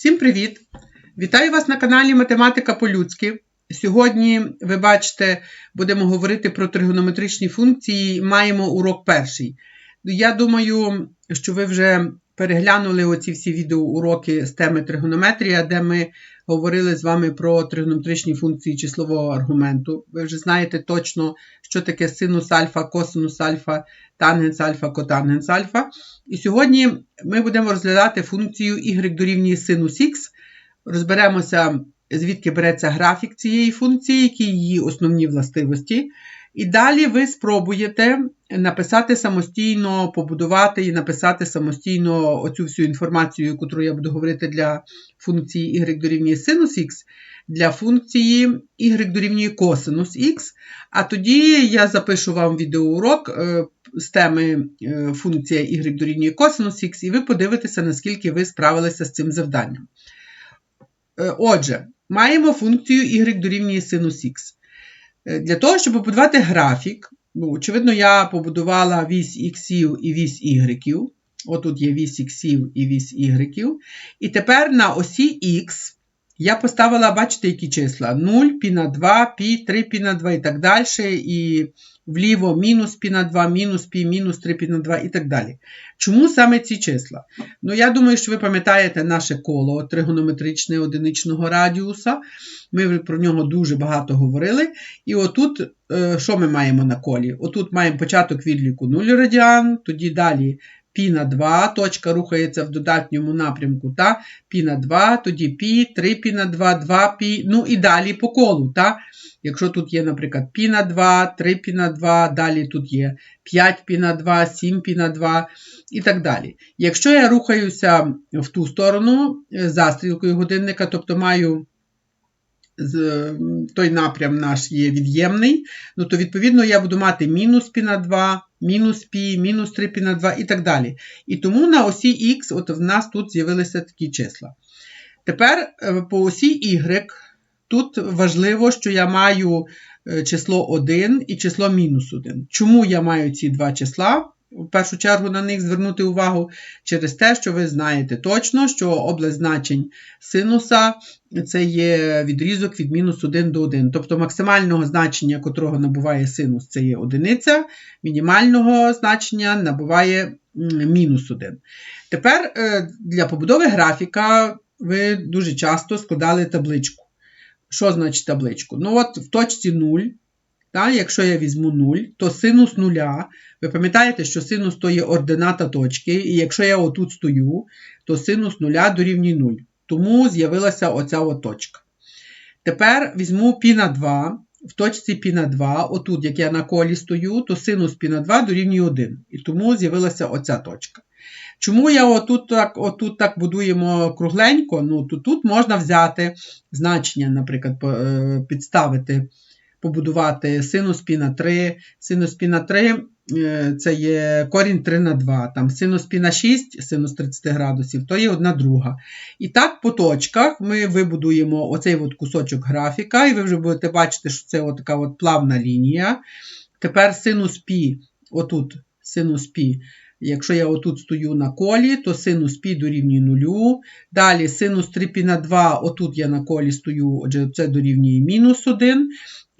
Всім привіт! Вітаю вас на каналі Математика по-людськи. Сьогодні, ви бачите, будемо говорити про тригонометричні функції. Маємо урок перший. Я думаю, що ви вже переглянули оці всі відеоуроки з теми тригонометрія, де ми говорили з вами про тригонометричні функції числового аргументу. Ви вже знаєте точно, що таке синус альфа, косинус альфа, тангенс альфа, котангенс альфа. І сьогодні ми будемо розглядати функцію y дорівнює синус х. Розберемося, звідки береться графік цієї функції, які її основні властивості. І далі ви спробуєте написати самостійно, побудувати і написати самостійно оцю всю інформацію, яку я буду говорити для функції y дорівнює синус х, для функції y дорівнює косинус х. А тоді я запишу вам відеоурок е, з теми е, функція y дорівнює косинус х, і ви подивитеся, наскільки ви справилися з цим завданням. Е, отже, маємо функцію y дорівнює синус х. Для того, щоб побудувати графік, ну, очевидно, я побудувала вісь іксів і вісь ігреків. Отут є вісь іксів і вісь ігреків. І тепер на осі х я поставила, бачите, які числа? 0, пі на 2, пі, 3 пі на 2 і так далі. І вліво мінус пі на 2, мінус пі, мінус 3 пі на 2 і так далі. Чому саме ці числа? Ну, я думаю, що ви пам'ятаєте наше коло тригонометричне одиничного радіуса. Ми про нього дуже багато говорили. І отут, е, що ми маємо на колі? Отут маємо початок відліку 0 радіан, тоді далі пі на 2, точка рухається в додатньому напрямку, та? пі на 2, тоді пі, 3 пі на 2, 2 пі, ну і далі по колу. Та? Якщо тут є, наприклад, пі на 2, 3 пі на 2, далі тут є 5 пі на 2, 7 пі на 2 і так далі. Якщо я рухаюся в ту сторону е, за стрілкою годинника, тобто маю той напрям наш є від'ємний, ну то, відповідно, я буду мати мінус пі на 2, мінус пі, мінус 3 пі на 2 і так далі. І тому на осі Х от в нас тут з'явилися такі числа. Тепер е, по осі Y тут важливо, що я маю е, число 1 і число мінус 1. Чому я маю ці два числа? В першу чергу на них звернути увагу через те, що ви знаєте точно, що область значень синуса це є відрізок від мінус 1 до 1. Тобто максимального значення, котрого набуває синус, це є одиниця, мінімального значення набуває мінус 1. Тепер е, для побудови графіка ви дуже часто складали табличку. Що значить табличку? Ну, от в точці 0 та, Якщо я візьму 0, то синус нуля, ви пам'ятаєте, що синус то є ордината точки, і якщо я отут стою, то синус нуля дорівнює 0. Тому з'явилася оця точка. Тепер візьму пі на 2. В точці пі на 2, отут, як я на колі стою, то синус пі на 2 дорівнює 1. І тому з'явилася оця точка. Чому я отут так отут так будуємо кругленько? Ну, то Тут можна взяти значення, наприклад, е, підставити побудувати синус пі на 3, синус пі на 3 е, це є корінь 3 на 2, там синус пі на 6, синус 30 градусів, то є одна друга. І так, по точках ми вибудуємо оцей от кусочок графіка, і ви вже будете бачити, що це от така от плавна лінія. Тепер синус пі, отут синус пі. Якщо я отут стою на колі, то синус пі дорівнює нулю. Далі синус 3 пі на 2, отут я на колі стою, отже, це дорівнює мінус 1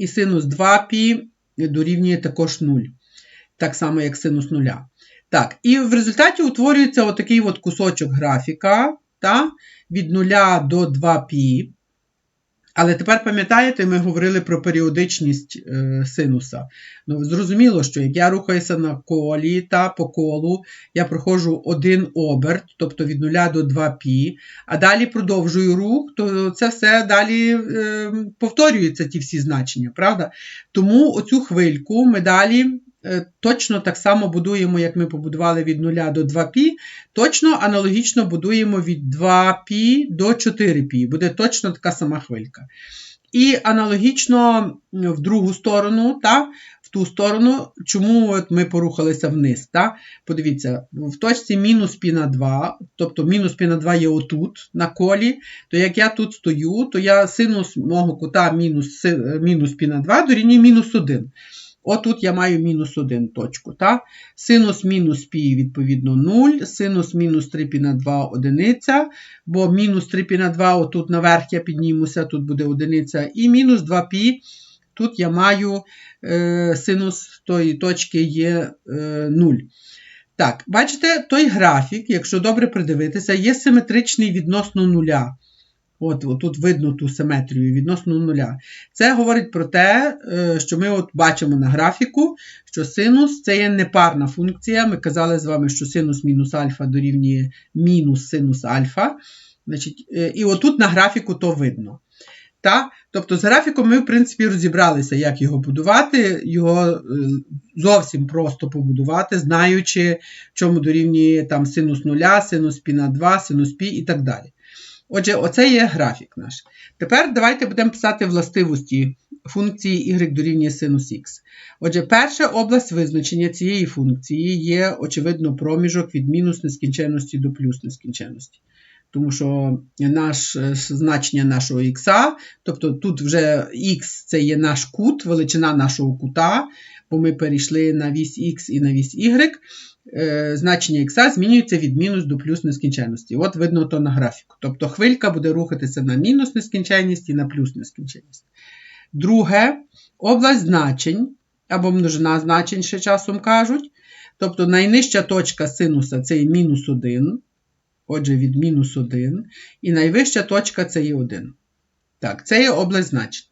і синус 2π дорівнює також 0. Так само, як синус 0. Так, І в результаті утворюється отакий от кусочок графіка та, від 0 до 2π. Але тепер пам'ятаєте, ми говорили про періодичність е, синуса. Ну, Зрозуміло, що як я рухаюся на колі та по колу, я проходжу один оберт, тобто від 0 до 2π, а далі продовжую рух, то це все далі е, повторюється, ті всі значення, правда? Тому оцю хвильку ми далі точно так само будуємо, як ми побудували від 0 до 2π, точно аналогічно будуємо від 2π до 4π. Буде точно така сама хвилька. І аналогічно в другу сторону, та, в ту сторону, чому от ми порухалися вниз. Та? Подивіться, в точці мінус π на 2, тобто мінус π на 2 є отут на колі, то як я тут стою, то я синус мого кута мінус мінус π на 2 дорівнює мінус 1. Отут я маю мінус 1 точку. Та? Синус мінус пі, відповідно, 0, синус мінус 3 пі на 2 одиниця, бо мінус 3 пі на 2, отут наверх я піднімуся, тут буде одиниця, і мінус 2 пі. Тут я маю е, синус тої точки є е, 0. Так, бачите, той графік, якщо добре придивитися, є симетричний відносно нуля. От, от тут видно ту симетрію відносно нуля. Це говорить про те, е, що ми от бачимо на графіку, що синус це є непарна функція. Ми казали з вами, що синус мінус альфа дорівнює мінус синус альфа. Значить, е, І отут на графіку то видно. Та? Тобто з графіком ми, в принципі, розібралися, як його будувати, його е, зовсім просто побудувати, знаючи, чому дорівнює там синус нуля, синус пі на 2, синус пі і так далі. Отже, оце є графік наш. Тепер давайте будемо писати властивості функції y дорівнює синус х. Отже, перша область визначення цієї функції є, очевидно, проміжок від мінус нескінченності до плюс нескінченності. Тому що наш, е, значення нашого х, тобто тут вже х це є наш кут, величина нашого кута, бо ми перейшли на вісь х і на вісь y. Е, значення х змінюється від мінус до плюс нескінченності. От видно то на графіку. Тобто хвилька буде рухатися на мінус нескінченність і на плюс нескінченність. Друге, область значень, або множина значень ще часом кажуть. Тобто найнижча точка синуса це є мінус 1. Отже, від мінус 1. І найвища точка це є 1. Так, це є область значень.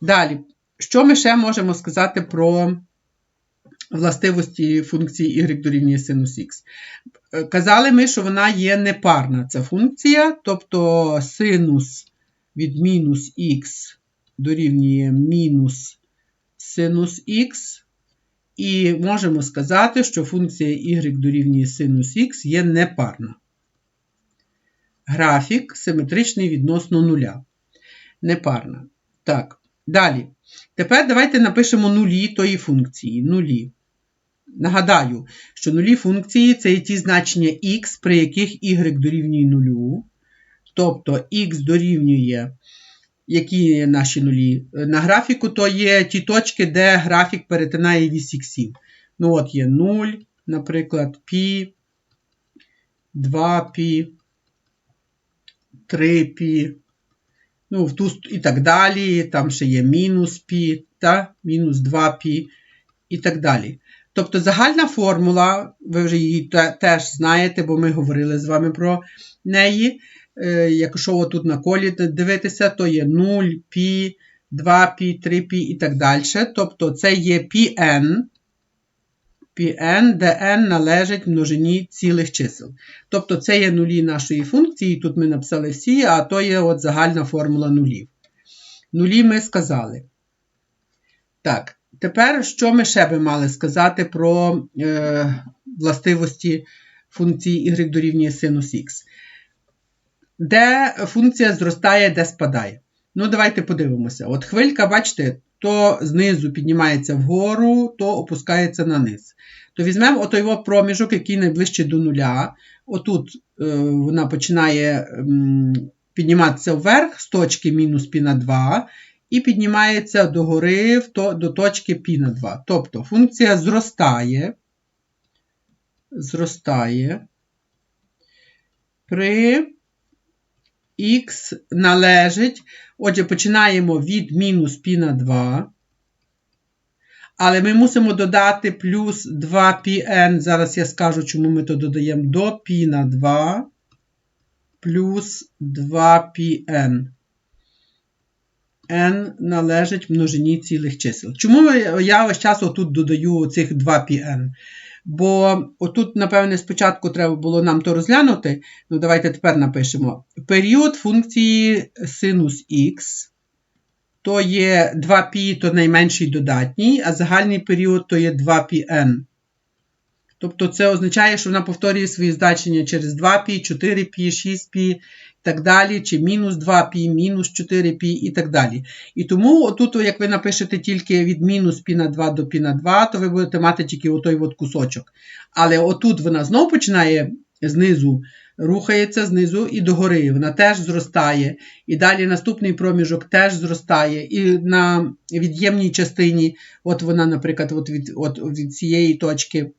Далі, що ми ще можемо сказати про властивості функції y дорівнює синус х. Е, казали ми, що вона є непарна ця функція, тобто синус від мінус х дорівнює мінус синус х. І можемо сказати, що функція y дорівнює синус х є непарна. Графік симетричний відносно нуля. Непарна. Так, далі. Тепер давайте напишемо нулі тої функції. Нулі. Нагадаю, що нулі функції це є ті значення х, при яких y дорівнює нулю. Тобто х дорівнює, які є наші нулі. На графіку то є ті точки, де графік перетинає вісь іксів. Ну, от є 0, наприклад, π, 2π, 3π, ну, в ту, і так далі. Там ще є мінус π, та, мінус 2π і так далі. Тобто загальна формула, ви вже її теж знаєте, бо ми говорили з вами про неї. Е, якщо тут на колі дивитися, то є 0, π, 2π, 3π і так далі. Тобто це є Pn, Pn, де n належить множині цілих чисел. Тобто це є нулі нашої функції, тут ми написали всі, а то є от загальна формула нулів. Нулі ми сказали. Так. Тепер, що ми ще би мали сказати про е, властивості функції y дорівнює синус х? Де функція зростає, де спадає? Ну, давайте подивимося. От хвилька, бачите, то знизу піднімається вгору, то опускається на низ. То візьмемо отой проміжок, який найближче до нуля. Отут е, вона починає м, підніматися вверх з точки мінус пі на 2 і піднімається догори до точки π на 2. Тобто функція зростає, зростає при х належить. Отже, починаємо від мінус π на 2. Але ми мусимо додати плюс 2πn. Зараз я скажу, чому ми то додаємо до π на 2 плюс 2πn n належить множині цілих чисел. Чому я весь час отут додаю цих 2πn? Бо отут, напевне, спочатку треба було нам то розглянути. Ну, давайте тепер напишемо. Період функції синус х, то є 2π, то найменший додатній, а загальний період то є 2πn. Тобто це означає, що вона повторює свої значення через 2π, 4π, 6π так далі, чи мінус 2π, мінус 4π і так далі. І тому, отут, як ви напишете тільки від мінус π на 2 до π на 2, то ви будете мати тільки отой от кусочок. Але отут вона знову починає знизу рухається знизу і догори. Вона теж зростає. І далі наступний проміжок теж зростає. І на від'ємній частині, от вона, наприклад, от від, от від цієї точки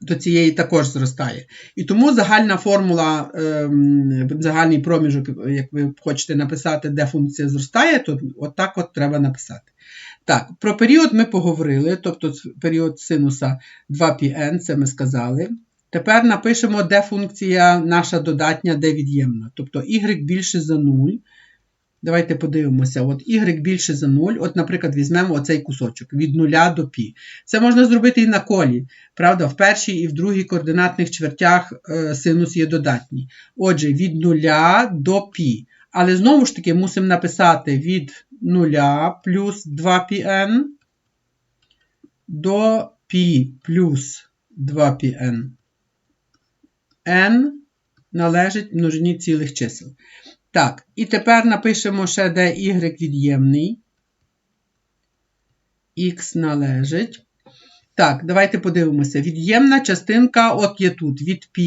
до цієї також зростає. І тому загальна формула, ем, загальний проміжок, як ви хочете написати, де функція зростає, то от от треба написати. Так, про період ми поговорили, тобто період синуса 2πn, це ми сказали. Тепер напишемо, де функція наша додатня, де від'ємна. Тобто y більше за 0. Давайте подивимося, от y більше за 0. От, наприклад, візьмемо оцей кусочок від 0 до π. Це можна зробити і на колі. Правда, в першій і в другій координатних чвертях е, синус є додатній. Отже, від 0 до π. Але знову ж таки мусимо написати від 0 плюс 2πn до π плюс 2πn. n належить множині цілих чисел. Так, і тепер напишемо ще, де y від'ємний. Х належить. Так, давайте подивимося. Від'ємна частинка, от є тут, від π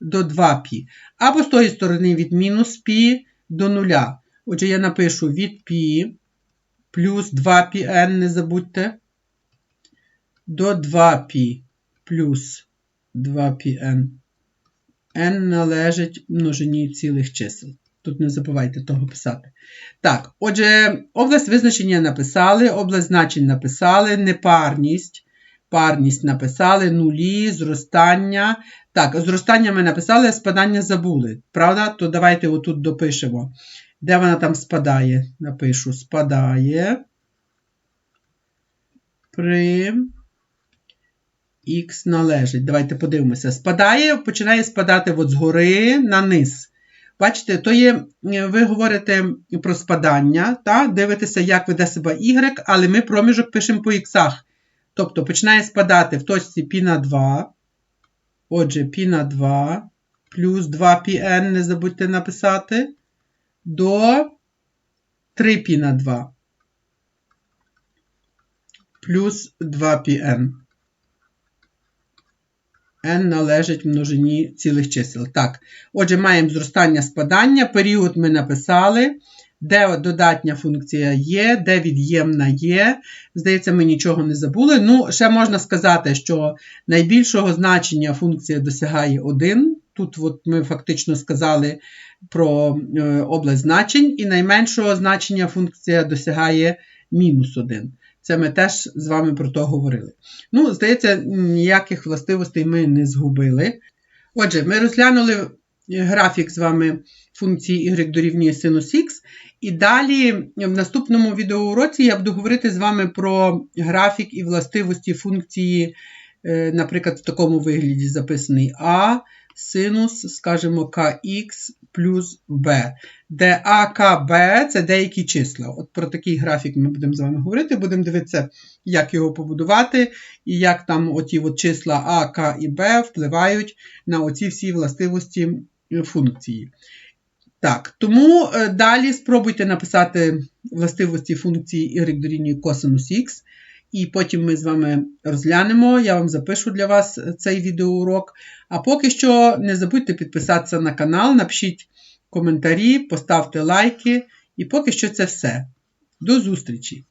до 2π. Або з тої сторони від мінус π до 0. Отже, я напишу від π плюс 2πn, не забудьте, до 2π плюс 2πn. n належить множині цілих чисел. Тут не забувайте того писати. Так, отже, область визначення написали, область значень написали, непарність. Парність написали, нулі, зростання. Так, зростання ми написали, спадання забули. Правда? То давайте отут допишемо. Де вона там спадає? Напишу, спадає при х належить. Давайте подивимося. Спадає, починає спадати от згори на низ. Бачите, то є, ви говорите про спадання, та? дивитеся, як веде себе y, але ми проміжок пишемо по х. Тобто починає спадати в точці π на 2. Отже, π на 2 плюс 2πn, не забудьте написати, до 3π на 2 плюс 2πn n належить множині цілих чисел. Так, отже, маємо зростання спадання, період ми написали, де додатня функція є, де від'ємна є. Здається, ми нічого не забули. Ну, ще можна сказати, що найбільшого значення функція досягає 1. Тут от ми фактично сказали про е, область значень, і найменшого значення функція досягає мінус 1. Це ми теж з вами про то говорили. Ну, здається, ніяких властивостей ми не згубили. Отже, ми розглянули графік з вами функції y дорівнює синус х. І далі в наступному відеоуроці я буду говорити з вами про графік і властивості функції, е, наприклад, в такому вигляді записаний А синус, скажімо, kx плюс b, де А, К, Б це деякі числа. От про такий графік ми будемо з вами говорити, будемо дивитися, як його побудувати, і як там оті от числа А, К і Б впливають на оці всі властивості е, функції. Так, тому е, далі спробуйте написати властивості функції y дорівнює косинус х. І потім ми з вами розглянемо, я вам запишу для вас цей відеоурок. А поки що не забудьте підписатися на канал, напишіть коментарі, поставте лайки. І поки що це все. До зустрічі!